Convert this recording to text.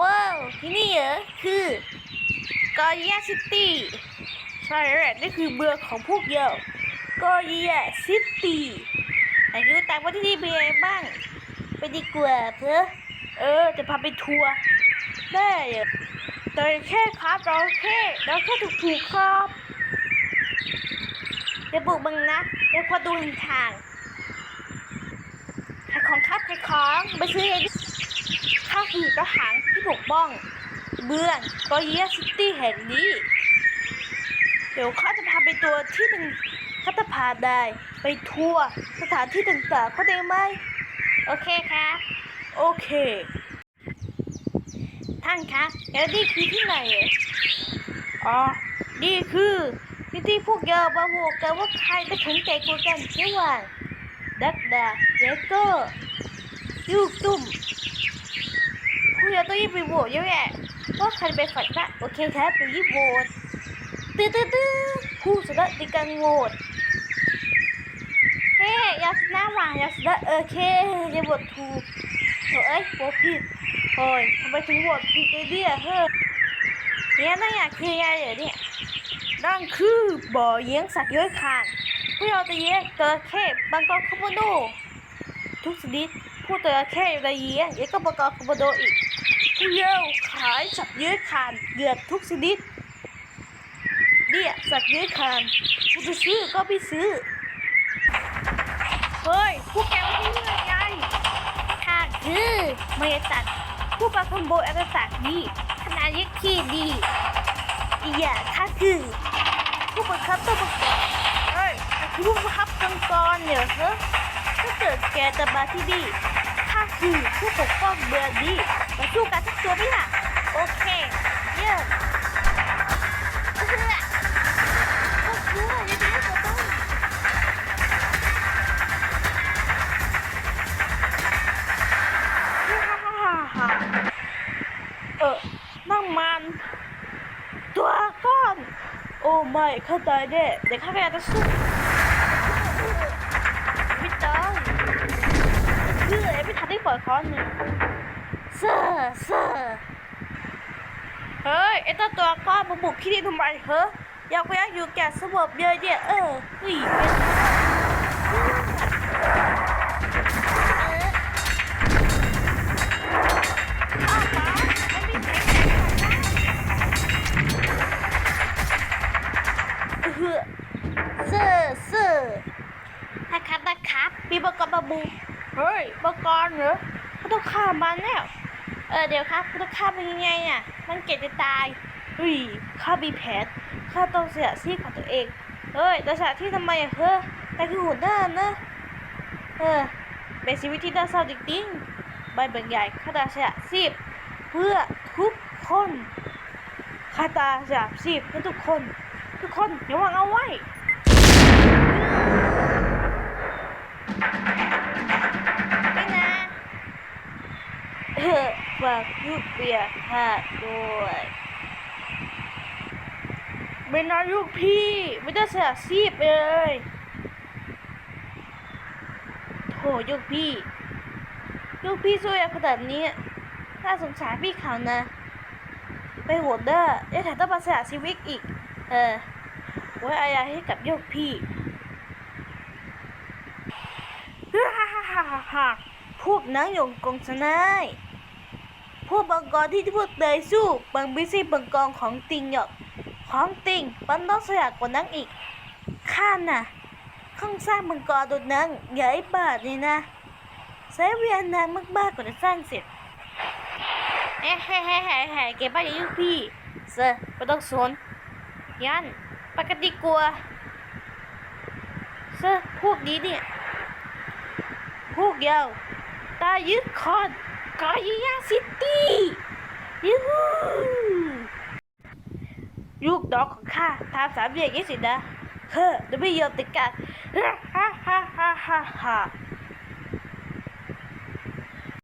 ว้าว ที่นี่เหรอ คือกอริยาซิตี้ใช่แล้วแหละนี่คือเมืองของพวกเรากอริยาซิตี้ไหนดูแต่ว่าที่นี่เป็นยังไงบ้าง ไปดีกว่าเพื่อเออ จะพาไปทัวร์ได้เหรอแต่แค่ครับเราแค่เราแค่ถูกถูกครับเดี๋ยวบุกบังนะเดี๋ยวควาดูทางขายของครับขายของไปซื้อเองข้าคือทหารที่ ปกป้องเมืองกอเยียซิตี้แห่งนี้ เดี๋ยวข้าจะพาไปตัวที่หนึ่งข้าจะพาได้ไปทัวร์สถานที่ต่างๆเข้าใจไหม โอเคค่ะโอเค ท่านคะแล้วนี่คือที่ไหนอ๋อ นี่คือที่ที่พวกเราบาโหวกกันว่าใครจะแข็งแกร่งกว่ากันระหว่างดักดาและก็ยูกตุ้ม พวกเราต้องรีบไปโหวตเยอะแยะว่าใครเป็นฝ่ายชนะโอเคครับไปรีบโหวตตื้อตื้อตื้อผู้ชนะในการโหวตเฮ้ยาชนะว่ะอยาชนะโอเคยาโหวตถูกโถ่เอ้ยโหวตผิดโอ้ยทำไมถึงโหวตผิดไอเดียเฮ้ยเนี่ยนั่นอยากคือไงเหรอเนี่ยนั่นคือบ่อเลี้ยงสัตว์เลื้อยคลานพวกเราจะเลี้ยงจระเข้บางกอกคอมโมโดทุกชนิดผู้เตอแค่ระเยี้ยงยังก็ประกอบคอมโบโดอีก เย้าขายสัตว์เลื้อยคานเกือบทุกชนิด เนี่ยสัตว์เลื้อยคานผู้จะซื้อก็ไม่ซื้อ เฮ้ย พวกแกมาที่นี่ยังไงข้าคือเมตัดผู้ประคมโบอัตศักดิ์ดีขนาดยักษ์ที่ดีอีกอย่างข้าคือ ผู้บังคับตัวประกอบเฮ้ยคือผู้บังคับกองกรเนี่ยเหรอถ้าเกิดแกจะมาที่นี่ คือผู้ปกป้องเมืองนี้มาสู้กันสักตัวไหมล่ะ โอเค เยี่ยมก็คือก็คือยังไม่ได้ตัวต้องเออนั่งมัน ตัวก้อน โอ้ไม่เข้าใจแน่เดี๋ยวข้าพเจ้าจะสู้ อ้ไม่ทันได้เปิดคอนนี่เซอร์เซอร์เฮ้ยไอ้ตัวตัวก้อนมาบุกที่นี่ทำไมเฮ้ยอยากไปอยากอยู่แก่สงบเยอะเนี่ยเออเฮ้ย เฮ้ยบกรเหรอเขาต้องฆ่ามันแล้วเออเดี๋ยวครับเขาต้องฆ่ามันยังไงอะมันเกลียดจะตายเฮ้ยข้ามีแผนข้าต้องเสียซีกของตัวเองเฮ้ยแต่สถานที่ทำไมอะเฮ้ยแต่คือหัวหน้านะเออเป็นชีวิตที่น่าเศร้าจริงๆใบเบิ่งใหญ่ข้าตาเสียซีบเพื่อทุกคนข้าตาเสียซีบเพื่อทุกคน ทุกคนอย่าวางเอาไว้ ยุดเปียกค่ะด้วยไม่นะลูกพี่ไม่ได้เสียซีบเลยโถยุกพี่ยุกพี่ช่วยขนาดนี้น่าสงสารพี่เขานะ ไปโหดเด้อเดี๋ยวแถมต้องมาเสียชีวิตอีก เออไว้อะไรให้กับยุกพี่ฮ่าฮ่าฮ่าฮ่าฮ่าพวกนังยงกงชนาย พวกบังกรที่พวกเตยสู้บังไม่ใช่บังกรของติงหรอกของติงปันต้องสยากกว่านังอีกข้าน่ะข้างสร้างบังกรตัวนังใหญ่บาทนี่นะใช้เวลานานมากๆกว่าจะสร้างเสร็จเฮ้เฮ้เฮ้เฮ้เก็บบ้านอย่ายุพี่เซอร์ไม่ต้องสนยันปกติกลัวเซอร์พวกนี้เนี่ยพวกเราตายึดคอน กายยาซิตี้ยูฮูลูกดอกของข้าทำสามแย่างนี้สินะเฮ้อจะไม่ยอมติดกันฮ่าฮ่าฮ่าฮ่าฮ่า